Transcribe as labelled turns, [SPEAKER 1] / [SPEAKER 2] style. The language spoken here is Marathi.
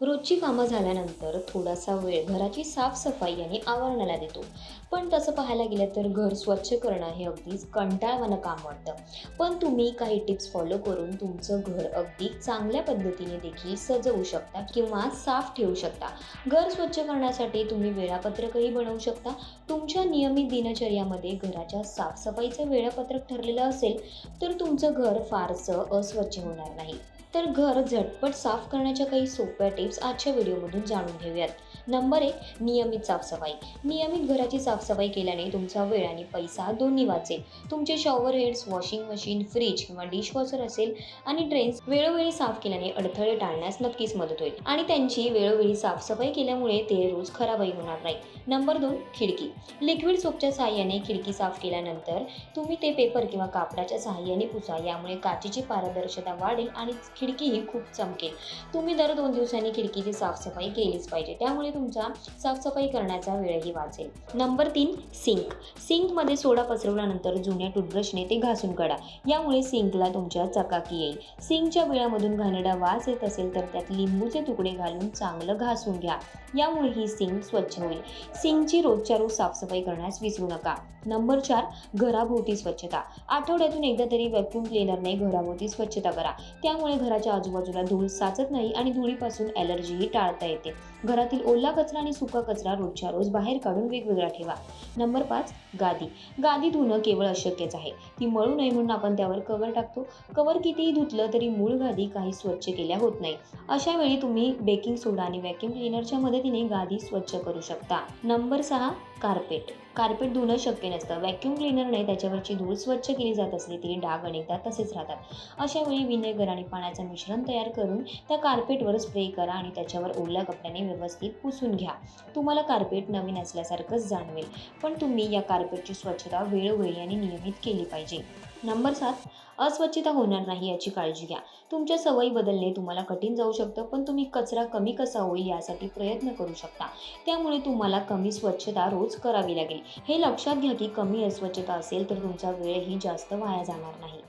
[SPEAKER 1] रोजची कामं झाल्यानंतर थोडासा वेळ घराची साफसफाई आणि आवरणाला देतो. पण तसं पाहायला गेलं तर घर स्वच्छ करणं हे अगदीच कंटाळवानं काम वाटतं. पण तुम्ही काही टिप्स फॉलो करून तुमचं घर अगदी चांगल्या पद्धतीने देखील सजवू शकता किंवा साफ ठेवू शकता. घर स्वच्छ करण्यासाठी तुम्ही वेळापत्रकही बनवू शकता. तुमच्या नियमित दिनचर्यामध्ये घराच्या साफसफाईचं वेळापत्रक ठरलेलं असेल तर तुमचं घर फारसं अस्वच्छ होणार नाही. तर घर झटपट साफ करण्याच्या काही सोप्या टिप्स आजच्या व्हिडिओमधून जाणून घेऊयात. नंबर एक नियमित साफसफाई. नियमित घराची साफसफाई केल्याने तुमचा वेळ आणि पैसा दोन्ही वाचेल. तुमचे shower heads washing machine fridge किंवा डिशवॉशर असेल आणि ड्रेन्स वेळोवेळी साफ केल्याने अडथळे टाळण्यास नक्कीच मदत होईल. आणि त्यांची वेळोवेळी साफसफाई केल्यामुळे ते रोज खराबही होणार नाही. नंबर दोन खिडकी. लिक्विड सोपच्या सहाय्याने खिडकी साफ केल्यानंतर तुम्ही ते पेपर किंवा कापडाच्या सहाय्याने पुसा. यामुळे काचेची पारदर्शकता वाढेल आणि खिडकीही खूप चमकेल. तुम्ही दर दोन दिवसांनी खिडकीची साफसफाई केलीच पाहिजे. त्यामुळे तुमचा साफसफाई करण्याचा वेळही वाचेल. नंबर तीन सिंक. सिंकमध्ये सोडा पसरवल्यानंतर जुन्या टूथब्रशने ते घासून काढा. यामुळे सिंकला तुमच्या चकाकी येईल. सिंकच्या वेळामधून घाणेरडा वास येत असेल तर त्यात लिंबूचे तुकडे घालून चांगलं घासून घ्या. यामुळे ही सिंक स्वच्छ होईल. सिंकची रोजच्या रोज साफसफाई करण्यास विसरू नका. नंबर चार घराभोवती स्वच्छता. आठवड्यातून एकदा तरी व्हॅक्युम क्लिनरने घराभोवती स्वच्छता करा. त्यामुळे घराच्या आजूबाजूला धूळ साचत नाही आणि धुळीपासून ॲलर्जीही टाळता येते. घरातील ओला कचरा आणि सुका कचरा रोजच्या रोज बाहेर काढून वेगवेगळा ठेवा. नंबर पाच गादी. गादी धुणं केवळ अशक्यच आहे. ती मळू नये म्हणून आपण त्यावर कवर टाकतो. कवर कितीही धुतलं तरी मूळ गादी काही स्वच्छ केल्या होत नाही. अशा वेळी तुम्ही बेकिंग सोडा आणि व्हॅक्यूम क्लिनरच्या मदतीने गादी स्वच्छ करू शकता. नंबर सहा कार्पेट कार्पेट धुणं शक्य नसतं. व्हॅक्यूम क्लिनरने त्याच्यावरची धूळ स्वच्छ केली जात असली तरी डाग अनेकदा तसेच राहतात. अशा वेळी विनेगर आणि पाण्याचं मिश्रण तयार करून त्या कार्पेटवर स्प्रे करा आणि त्याच्यावर ओल्या कपड्याने व्यवस्थित पुसून घ्या. तुम्हाला कार्पेट नवीन असल्यासारखंच जाणवेल पण तुम्ही या कार्पेटची स्वच्छता वेळोवेळी आणि नियमित केली पाहिजे. नंबर सात अस्वच्छता होणार नाही याची काळजी घ्या. तुमच्या सवयी बदलणे तुम्हाला कठीण जाऊ शकतं पण तुम्ही कचरा कमी कसा होईल यासाठी प्रयत्न करू शकता. त्यामुळे तुम्हाला कमी स्वच्छता रोज करावी लागेल. हे लक्षात घ्या की कमी अस्वच्छता असेल तर तुमचा वेळही जास्त वाया जाणार नाही.